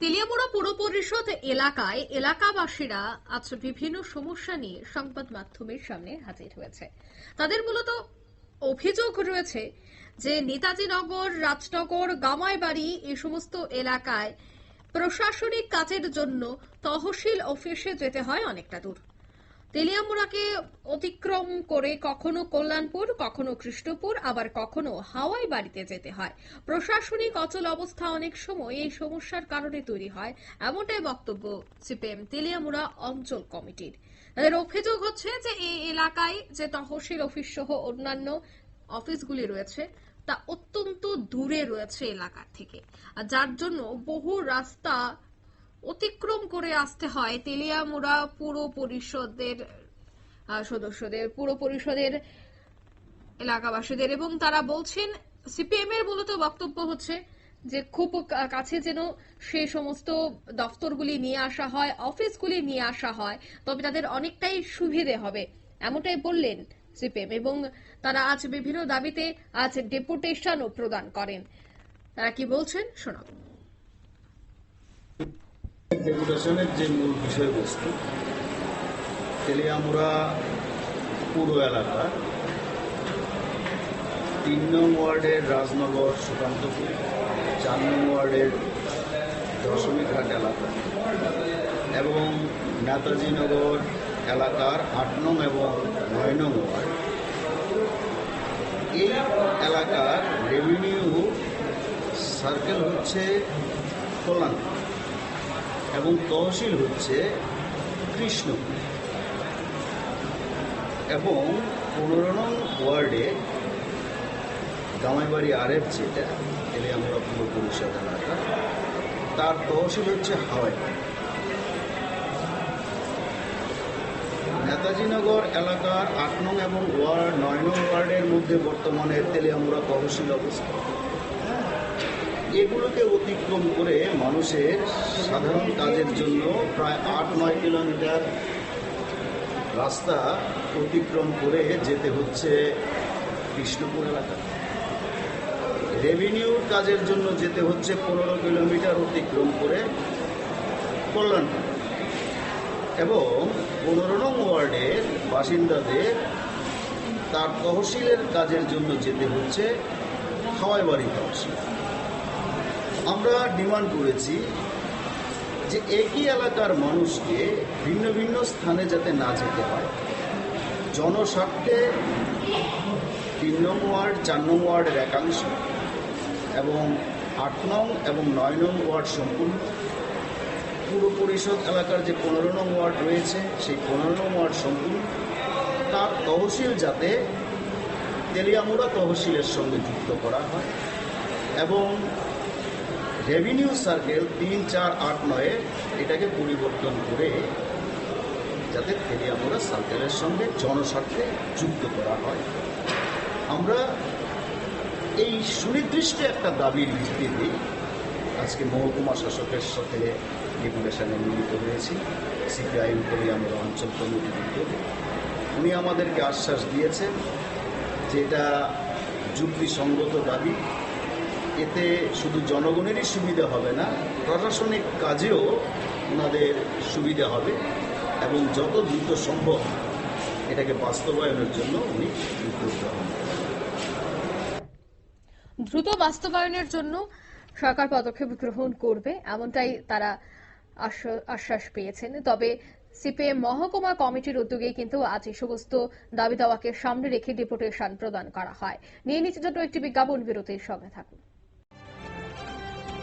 তেলিয়ামুড়া পুর পরিষদ এলাকায় এলাকাবাসীরা আজ বিভিন্ন সমস্যা নিয়ে সংবাদ মাধ্যমের সামনে হাজির হয়েছে। তাদের মূলত অভিযোগ রয়েছে যে নেতাজি নগর রাজনগর, গামাইবাড়ি এই সমস্ত এলাকায় প্রশাসনিক কাজের জন্য তহসিল অফিসে যেতে হয় অনেকটা দূর। তেলিয়ামুড়াকে অতিক্রম করে কখনো কল্যাণপুর, কখনো কৃষ্ণপুর, আবার কখনো হাওয়াই বাড়িতে যেতে হয়। প্রশাসনিক অচল অবস্থা অনেক সময় এই সমস্যার কারণে তৈরি হয়, এমনটাই বক্তব্য সিপিএম তেলিয়ামুড়া অঞ্চল কমিটির। তাদের অভিযোগ হচ্ছে যে এই এলাকায় যে তহসিল অফিস সহ অন্যান্য অফিসগুলি রয়েছে, তা অত্যন্ত দূরে রয়েছে এলাকার থেকে। আর যার জন্য বহু রাস্তা অতিক্রম করে আসতে হয়। তেলিয়ামুড়া পুর পরিষদের সদস্যদের, পুর পরিষদের এলাকাবাসীদের এবং তারা বলছেন সিপিএম এর মূলত বক্তব্য হচ্ছে যে খুব কাছে যেন সেই সমস্ত দফতরগুলি নিয়ে আসা হয়, অফিসগুলি নিয়ে আসা হয়, তবে তাদের অনেকটাই সুবিধে হবে, এমনটাই বললেন সিপিএম এবং তারা আজ বিভিন্ন দাবিতে আজ ডেপুটেশনও প্রদান করেন। তারা কি বলছেন? শোনাব ডেপুটেশনের যে মূল বিষয়বস্তু তেলিয়ামুড়া পুরো এলাকা তিন নং ওয়ার্ডের রাজনগর সুকান্তপুর চার নং ওয়ার্ডের দশমীঘাট এলাকা এবং নেতাজি নগর এলাকার আট নং এবং নয় নং ওয়ার্ড এই এলাকার রেভিনিউ সার্কেল হচ্ছে কল্যাণপুর এবং তহসিল হচ্ছে কৃষ্ণপুর এবং পনেরো নং ওয়ার্ডে জামাইবাড়ি আরেফ যেটা এলিয়ামুড়া পূর্ব পরিষদ এলাকা, তার তহসিল হচ্ছে হাওয়াই। নেতাজিনগর এলাকার আট নং এবং ওয়ার্ড নয় নং ওয়ার্ডের মধ্যে বর্তমানে তেলিয়ামুড়া তহসিল অবস্থা এগুলোকে অতিক্রম করে মানুষের সাধারণ কাজের জন্য প্রায় আট, নয় কিলোমিটার রাস্তা অতিক্রম করে যেতে হচ্ছে কৃষ্ণপুর এলাকা। রেভিনিউর কাজের জন্য যেতে হচ্ছে পনেরো কিলোমিটার অতিক্রম করে কল্যাণপুর এবং পনেরো নং ওয়ার্ডের বাসিন্দাদের তার তহসিলের কাজের জন্য যেতে হচ্ছে হাওয়াইবাড়ি তহসিল। আমরা ডিমান্ড করেছি যে একই এলাকার মানুষকে ভিন্ন ভিন্ন স্থানে যাতে না যেতে হয়। জনস্বার্থে তিন নং ওয়ার্ড, চার নং ওয়ার্ডের একাংশ এবং আট নং এবং নয় নং ওয়ার্ড সম্পূর্ণ। পুর পরিষদ এলাকার যে পনেরো নং ওয়ার্ড রয়েছে, সেই পনেরো নং ওয়ার্ড সম্পূর্ণ। তার তহসিল যাতে তেলিয়ামুড়া তহসিলের সঙ্গে যুক্ত করা হয় এবং রেভিনিউ সার্কেল তিন চার আট নয়ে এটাকে পরিবর্তন করে যাতে তেলিয়ামুড়া সার্কেলের সঙ্গে জনস্বার্থে যুক্ত করা হয়। আমরা এই সুনির্দিষ্ট একটা দাবির ভিত্তিতে আজকে মহকুমা শাসকের সাথে ডেপুটেশনে মিলিত হয়েছি। সিপিআইএম তেলিয়ামুড়া অঞ্চল কমিটির উদ্যোগে উনি আমাদেরকে আশ্বাস দিয়েছেন যে এটা যুক্তিসঙ্গত দাবি। এতে শুধু জনগণেরই সুবিধা হবে না, প্রশাসনিক কাজেও ওনাদের সুবিধা হবে এবং যত দ্রুত সম্ভব এটাকে বাস্তবায়নের জন্য উনি গ্রহণ দ্রুত বাস্তবায়নের জন্য সরকার পদক্ষেপ গ্রহণ করবে, এমনটাই তারা আশ্ব- আশ্বাস পেয়েছেন। তবে সিপিএম মহকুমা কমিটির উদ্যোগে কিন্তু আজ এই সমস্ত দাবি দাওয়াকে সামনে রেখে ডেপুটেশন প্রদান করা হয়। নিয়ে নিচ্ছে ছোট একটি বিজ্ঞাপন, বিরতির সঙ্গে থাকুন।